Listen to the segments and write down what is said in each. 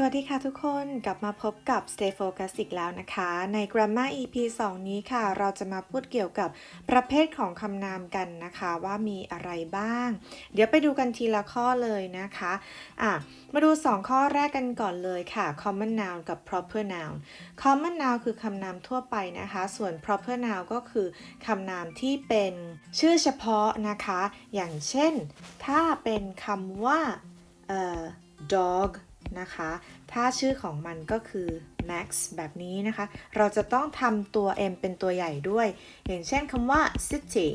สวัสดีค่ะทุกคนกลับมาพบกับ Stay Focus อีกแล้วนะคะ ใน Grammar EP 2 นี้ค่ะ เราจะมาพูดเกี่ยวกับประเภทของคำนามกันนะคะ ว่ามีอะไรบ้าง เดี๋ยวไปดูกันทีละข้อเลยนะคะอะมาดู 2 ข้อแรกกันก่อนเลยค่ะ common noun กับ proper noun common noun คือคำนามทั่วไปนะคะ ส่วน proper noun ก็คือคำนามที่เป็นชื่อเฉพาะนะคะ อย่างเช่น ถ้าเป็นคำว่าเอ่อ dog นะคะ ถ้าชื่อของมันก็คือ Max แบบนี้นะคะ เราจะต้องทำตัว M เป็นตัวใหญ่ด้วย อย่างเช่นคำว่า city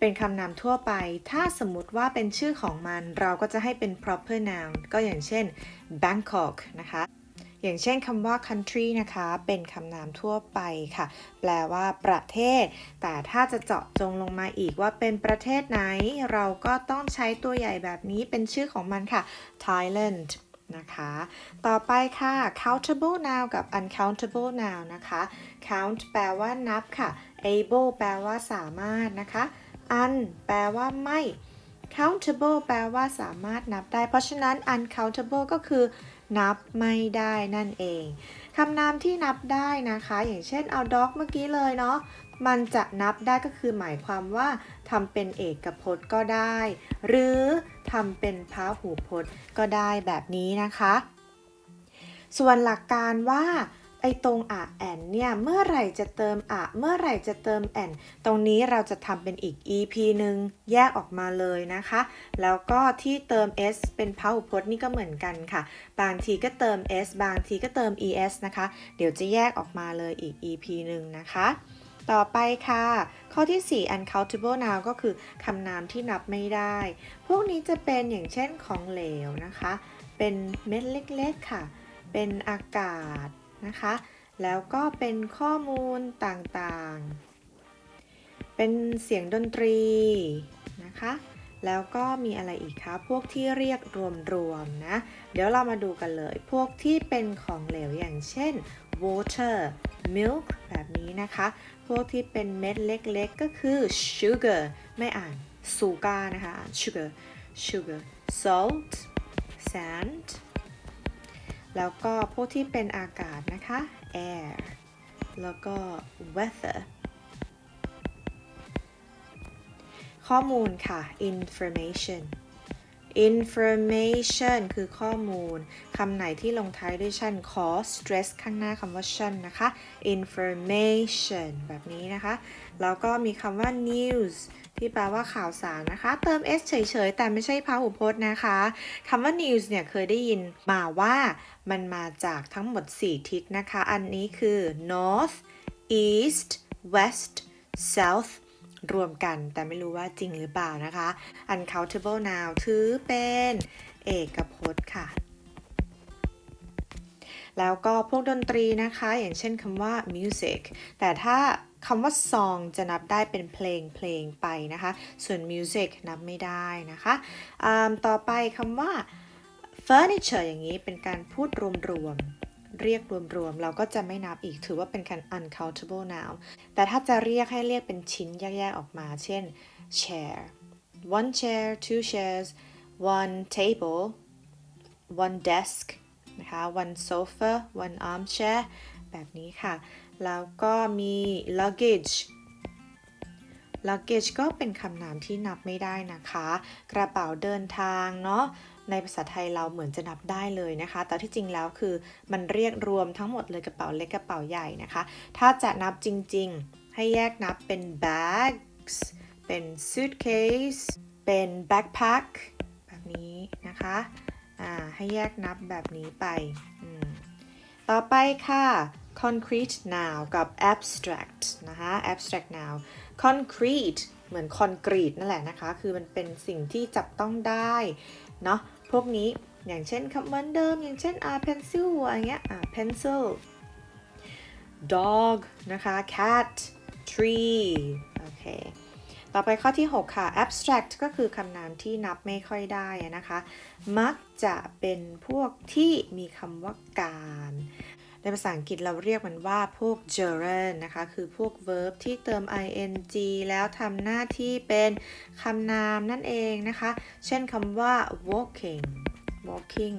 เป็นคำนามทั่วไป ถ้าสมมุติว่าเป็นชื่อของมัน เราก็จะให้เป็น proper noun ก็อย่างเช่น Bangkok นะคะ อย่างเช่นคำว่า country นะคะ เป็นคำนามทั่วไปค่ะ แปลว่าประเทศ แต่ถ้าจะเจาะจงลงมาอีกว่าเป็นประเทศไหน เราก็ต้องใช้ตัวใหญ่แบบนี้เป็นชื่อของมันค่ะ Thailand นะคะ ต่อไปค่ะ countable noun กับ uncountable noun นะคะ count แปลว่านับค่ะ able แปลว่าสามารถนะคะ un แปลว่าไม่ countable แปลว่าสามารถนับได้ เพราะฉะนั้น uncountable ก็คือ นับไม่ได้นั่นเอง คำนามที่นับได้นะคะ อย่างเช่นเอา dog เมื่อกี้เลยเนาะ มันจะนับได้ก็คือหมายความว่าทำเป็นเอกพจน์ก็ได้ หรือทำเป็นพหูพจน์ก็ได้แบบนี้นะคะ ส่วนหลักการว่าไอตรงอะแอนเนี่ยเมื่อไหร่จะเติมอะเมื่อไหร่จะเติมแอนตรงนี้เราจะทำเป็นอีก EP หนึ่งแยกออกมาเลยนะคะ แล้วก็ที่เติม s เป็นพหูพจน์นี่ก็เหมือนกันค่ะ บางทีก็เติม s บางทีก็เติม es นะคะ เดี๋ยวจะแยกออกมาเลยอีก EP หนึ่งนะคะ ต่อไปค่ะ ข้อที่ 4 uncountable noun ก็คือคำนามที่นับไม่ได้ พวกนี้จะเป็นอย่างเช่นของเหลวนะคะ เป็นเม็ดเล็กๆค่ะ เป็นอากาศนะคะ แล้วก็เป็นข้อมูลต่างๆ เป็นเสียงดนตรีนะคะ แล้วก็มีอะไรอีกคะ พวกที่เรียกรวมๆนะ เดี๋ยวเรามาดูกันเลย พวกที่เป็นของเหลวอย่างเช่น water milk แบบนี้นะคะ พวกที่เป็นเม็ดเล็กๆ ก็คือ sugar ไม่อ่านซูกานะคะ อ่าน sugar sugar salt sand แล้วก็พวกที่เป็นอากาศนะคะ air แล้วก็ weather ข้อมูลค่ะ information information คือข้อมูล คำไหนที่ลงท้ายด้วยชันขอ stress ข้างหน้าคำว่าชันนะคะ information แบบนี้นะคะ แล้วก็มีคำว่า news ที่แปลว่าข่าวสารนะคะ เติม s เฉยๆ แต่ไม่ใช่พาหูพจน์นะคะคำว่า news เนี่ยเคยได้ยินมาว่ามันมาจากทั้งหมด 4 ทิศนะคะ อันนี้คือ north east west south รวมกัน แต่ไม่รู้ว่าจริงหรือเปล่านะคะ uncountable noun ถือเป็นเอกพจน์ค่ะ แล้วก็พวกดนตรีนะคะ อย่างเช่นคำว่า music แต่ถ้าคำว่า song จะนับได้เป็นเพลงเพลงไปนะคะ ส่วน music นับไม่ได้นะคะต่อไปคำว่า furniture อย่างนี้เป็นการพูดรวมๆ เรียกรวมๆ เราก็จะไม่นับอีกถือว่าเป็นการ uncountable noun แต่ถ้าจะเรียกให้เรียกเป็นชิ้นแยกๆออกมา เช่น chair one chair two chairs one table one desk นะคะ one sofa one armchair แบบนี้ค่ะ แล้วก็มี luggage luggage ก็เป็นคำนามที่นับไม่ได้นะคะ กระเป๋าเดินทางเนาะ ในภาษาไทยเราเหมือนจะนับได้เลยนะคะ แต่ที่จริงแล้วคือมันเรียกรวมทั้งหมดเลยกระเป๋าเล็กกระเป๋าใหญ่นะคะ ถ้าจะนับจริงๆ ให้แยกนับเป็น bags เป็น suitcase เป็น backpack แบบนี้นะคะอ่าให้แยกนับแบบนี้ไป ต่อไปค่ะ concrete noun กับ abstract นะคะ abstract noun concrete เหมือนคอนกรีตนั่นแหละนะคะ คือมันเป็นสิ่งที่จับต้องได้เนาะ พวกนี้อย่างเช่นคำเหมือนเดิม อย่างเช่นอ่า pencil อะไรเงี้ยอ่า pencil dog นะคะ cat tree โอเค ต่อไปข้อที่ 6 ค่ะ abstract ก็คือคำนามที่นับไม่ค่อยได้นะคะ มักจะเป็นพวกที่มีคำว่าการ ในภาษาอังกฤษเราเรียกมันว่าพวก gerund นะคะ คือพวก verb ที่เติม ing แล้วทำหน้าที่เป็นคำนามนั่นเองนะคะ เช่นคำว่า walking walking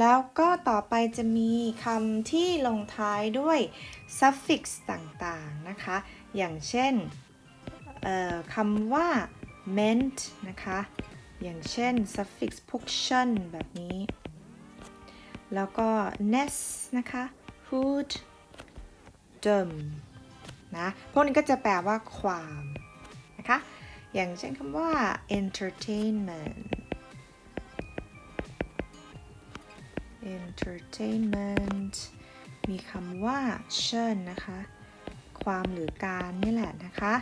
แล้วก็ต่อไปจะมีคำที่ลงท้ายด้วย suffix ต่างๆ นะคะ อย่างเช่นคำว่า meant นะคะ อย่างเช่น suffix พวก shun แบบนี้ แล้วก็ ness นะคะ hood dum นะพวกนี้ก็จะแปลว่าความนะคะ อย่างเช่นคำว่า entertainment entertainment มีคำว่า shun นะคะ ความหรือการนี่แหละนะคะ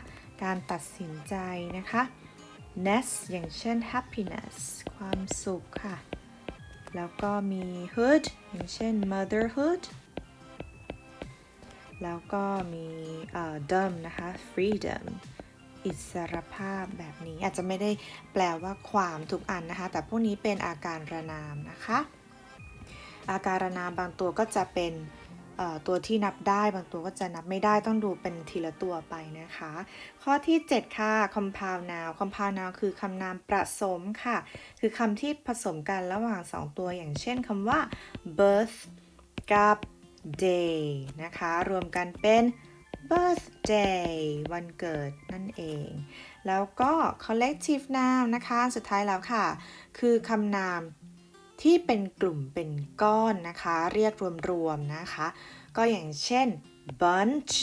การตัดสินใจนะคะ ness อย่างเช่น happiness ความสุขค่ะ แล้วก็มี hood อย่างเช่น motherhood แล้วก็มีเอ่อ dom นะคะ freedom อิสรภาพแบบนี้อาจจะไม่ได้แปลว่าความทุกอันนะคะ แต่พวกนี้เป็นอาการระนามนะคะ อาการระนามบางตัวก็จะเป็นตัวที่นับได้บางตัวก็จะนับไม่ได้ต้องดูเป็นทีละตัวไปนะคะ ข้อที่ 7 ค่ะ compound noun compound noun คือคำนามประสมค่ะ คือคำที่ผสมกันระหว่าง 2 ตัวอย่างเช่นคำว่า birth กับ day นะคะ รวมกันเป็น birthday วันเกิดนั่นเอง แล้วก็ collective noun นะคะ สุดท้ายแล้วค่ะ คือคำนามที่เป็นกลุ่มเป็นก้อนนะคะ เรียกรวมๆนะคะ ก็อย่างเช่น bunch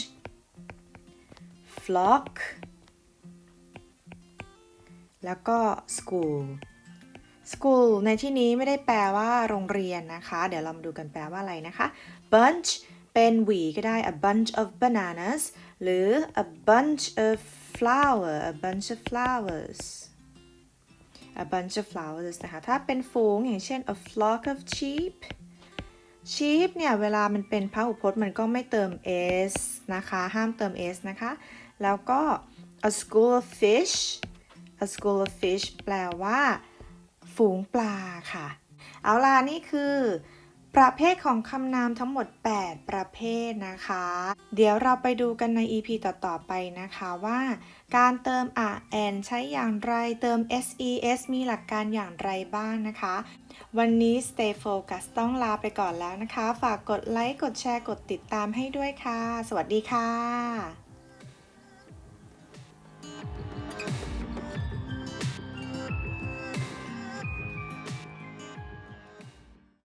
flock แล้วก็ school school ในที่นี้ไม่ได้แปลว่าโรงเรียนนะคะ เดี๋ยวเรามาดูกันแปลว่าอะไรนะคะ bunch เป็นหวีก็ได้ a bunch of bananas หรือ a bunch of flower a bunch of flowers a bunch of flowers นะคะ ถ้าเป็นฝูงอย่างเช่น a flock of sheep sheep เนี่ยเวลามันเป็นพหูพจน์มันก็ไม่เติม s นะคะ ห้ามเติม s นะคะ แล้วก็ a school of fish a school of fish แปลว่า ฝูงปลาค่ะ เอาล่ะนี่คือ ประเภทของคำนามทั้งหมด 8 ประเภทนะคะ เดี๋ยวเราไปดูกันใน EP ต่อ ๆ ไปนะคะว่า การเติม a n ใช้อย่างไรเติม ses มีหลักการอย่างไรบ้างนะคะ วันนี้ Stay Focus ต้องลาไปก่อนแล้วนะคะ ฝากกดไลค์ กดแชร์ กดติดตามให้ด้วยค่ะ สวัสดีค่ะ